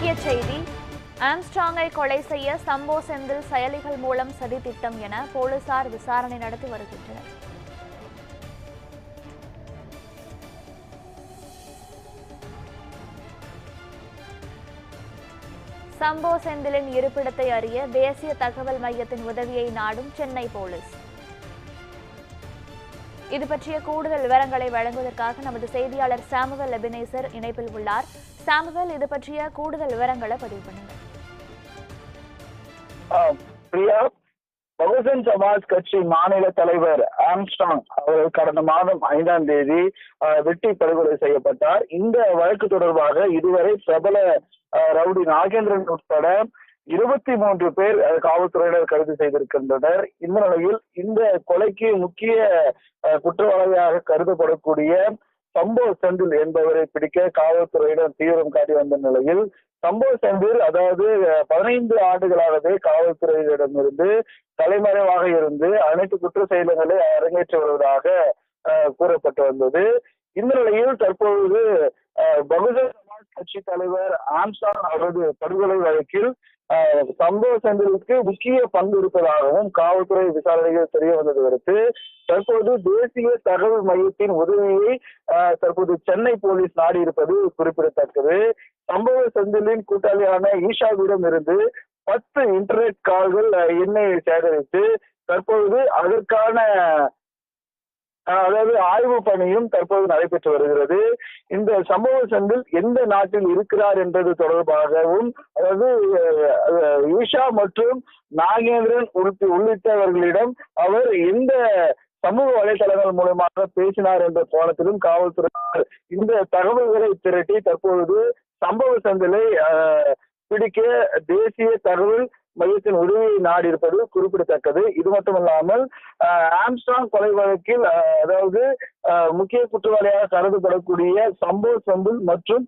முக்கிய செய்தி ஆம்ஸ்ட்ராங்கை கொலை செய்ய சம்போ செந்தில் செயலிகள் மூலம் சதி திட்டம் என போலீசார் விசாரணை நடத்தி வருகின்றனர். சம்போ செந்திலின் இருப்பிடத்தை அறிய தேசிய தகவல் மையத்தின் உதவியை நாடும் சென்னை போலீஸ். இது பற்றிய கூடுதல் விவரங்களை வழங்குவதற்காக நமது செய்தியாளர் சாமுவல் லெபினேசர் இணைப்பில் உள்ளார். சாமுவல் இது பற்றிய கூடுதல் விவரங்களை பதிவு பண்ணுங்க ஆஹ் பிரியா பகுஜன் சமாஜ் கட்சி மாநில தலைவர் ஆம்ஸ்டாங் அவர் கடந்த மாதம் ஐந்தாம் தேதி ஆஹ் வெட்டி படுகொலை செய்யப்பட்டார். இந்த வழக்கு தொடர்பாக இதுவரை பிரபல ரவுடி நாகேந்திரன் உட்பட இருபத்தி மூன்று பேர் காவல்துறையினர் கைது செய்திருக்கின்றனர். இந்த நிலையில் இந்த கொலைக்கு முக்கிய குற்றவாளியாக கருதப்படக்கூடிய சம்பவ செந்தில் என்பவரை பிடிக்க காவல்துறையினர் தீவிரம் காட்டி வந்த நிலையில் சம்பவ செந்தில் அதாவது பதினைந்து ஆண்டுகளாகவே காவல்துறையினரிடமிருந்து தலைமறைவாக இருந்து அனைத்து குற்ற செயல்களை அரங்கேற்றி வருவதாக கூறப்பட்டு வந்தது. இந்த நிலையில் தற்பொழுது அஹ், பகுஜன் சமாஜ் கட்சி தலைவர் ஆம்சான் அவரது படுகொலை வழக்கில் சம்பவ சம்போ செந்திலுக்கு முக்கிய பங்கு இருப்பதாகவும் காவல்துறை விசாரணைகள் தெரிய வந்தது அடுத்து தற்போது தேசிய தகவல் மையத்தின் உதவியை தற்போது சென்னை போலீஸ் நாடி இருப்பது குறிப்பிடத்தக்கது. சம்பவ செந்திலின் கூட்டாளியான ஈஷாவிடம் இருந்து பத்து இன்டர்நெட் கால்கள் அஹ், எண்ணை சேகரித்து தற்பொழுது அதற்கான அதாவது ஆய்வு பணியும் தற்போது நடைபெற்று வருகிறது. இந்த சம்பவ செந்தில் எந்த நாட்டில் இருக்கிறார் என்பது தொடர்பாகவும் அதாவது ஈஷா மற்றும் நாகேந்திரன் உள்ளிட்ட- உள்ளிட்டவர்களிடம் அவர் எந்த சமூக வலைதளங்கள் மூலமாக பேசினார் என்ற கோணத்திலும் காவல்துறையினர் இந்த தகவல்களை திரட்டி தற்பொழுது சம்பவ செந்திலை பிடிக்க தேசிய தகவல் மையத்தின் உதவியை நாடி இருப்பது குறிப்பிடத்தக்கது. இது மட்டுமல்லாமல் ஆம்ஸ்டாங் கொலை வழக்கில் அதாவது முக்கிய குற்றவாளியாக கருதப்படக்கூடிய சம்போ செந்தில் மற்றும்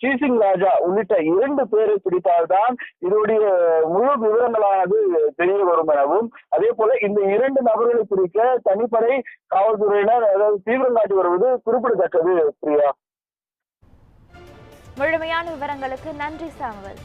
சீசிங் ராஜா உள்ளிட்ட இரண்டு பேரை பிடித்தால்தான் இதனுடைய முழு விவரங்களானது தெரிய வரும் எனவும் அதே போல இந்த இரண்டு நபர்களை பிடிக்க தனிப்படை காவல்துறையினர் அதாவது தீவிரம் காட்டி வருவது குறிப்பிடத்தக்கது பிரியா. முழுமையான விவரங்களுக்கு நன்றி சாமுவல்.